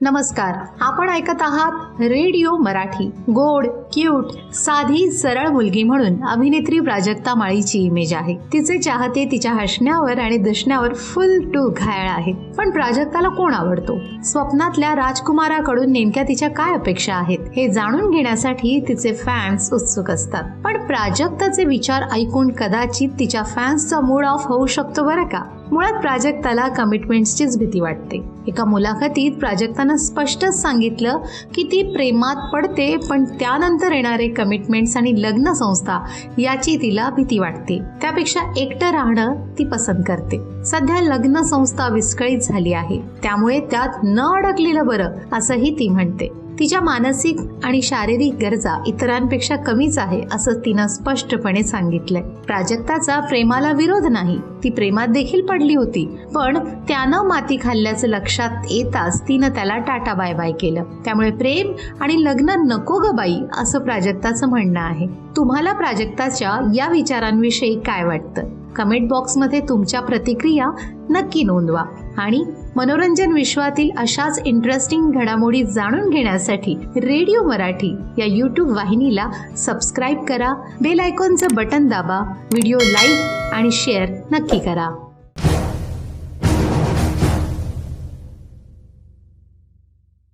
नमस्कार आपण ऐकत आहात रेडिओ मराठी. गोड क्यूट साधी सरळ मुलगी म्हणून अभिनेत्री प्राजक्ता माळीची इमेज आहे. तिचे चाहते तिच्या हसण्यावर आणि दिसण्यावर फुल टू घायाळ आहे. पण प्राजक्ताला कोण आवडतो? स्वप्नातल्या राजकुमाराकडून नेमक्या तिच्या काय अपेक्षा आहेत? हे जाणून घेण्यासाठी तिचे फॅन्स उत्सुक असतात. पण प्राजक्ताचे विचार ऐकून कदाचित तिच्या फॅन्सचा मूड ऑफ होऊ शकतो बरं का? मुळात प्राजक्ताला कमिटमेंट्सचीच भीती वाटते. एका मुलाखतीत प्राजक्तानं स्पष्टच सांगितलं की ती प्रेमात पडते पण त्यानंतर येणारे कमिटमेंट्स आणि लग्न संस्था याची तिला भीती वाटते. त्यापेक्षा एकटं राहणं ती पसंत करते. सध्या लग्न संस्था विस्कळीत झाली आहे. त्यामुळे त्यात न अडकलेलं बरं असंही ती म्हणते. तिच्या मानसिक आणि शारीरिक गरजा इतरांपेक्षा कमीच आहे असं तिनं स्पष्टपणे सांगितलंय. प्राजक्ताचा प्रेमाला विरोध नाही. ती प्रेमात देखील पडली होती पण त्यानं माती खाल्ल्याचं लक्षात येताच तिनं त्याला टाटा बाय बाय केलं. त्यामुळे प्रेम आणि लग्न नको ग बाई असं प्राजक्ताचं म्हणणं आहे. तुम्हाला प्राजक्ताच्या या विचारांविषयी काय वाटतं? कमेंट बॉक्समध्ये तुमच्या प्रतिक्रिया नक्की नोंदवा. आणि मनोरंजन विश्वातील अशाच इंटरेस्टिंग घडामोडी जाणून घेण्यासाठी रेडिओ मराठी या यूट्यूब वाहिनीला सबस्क्राईब करा. बेल आयकॉनचं बटन दाबा. व्हिडिओ लाईक आणि शेअर नक्की करा.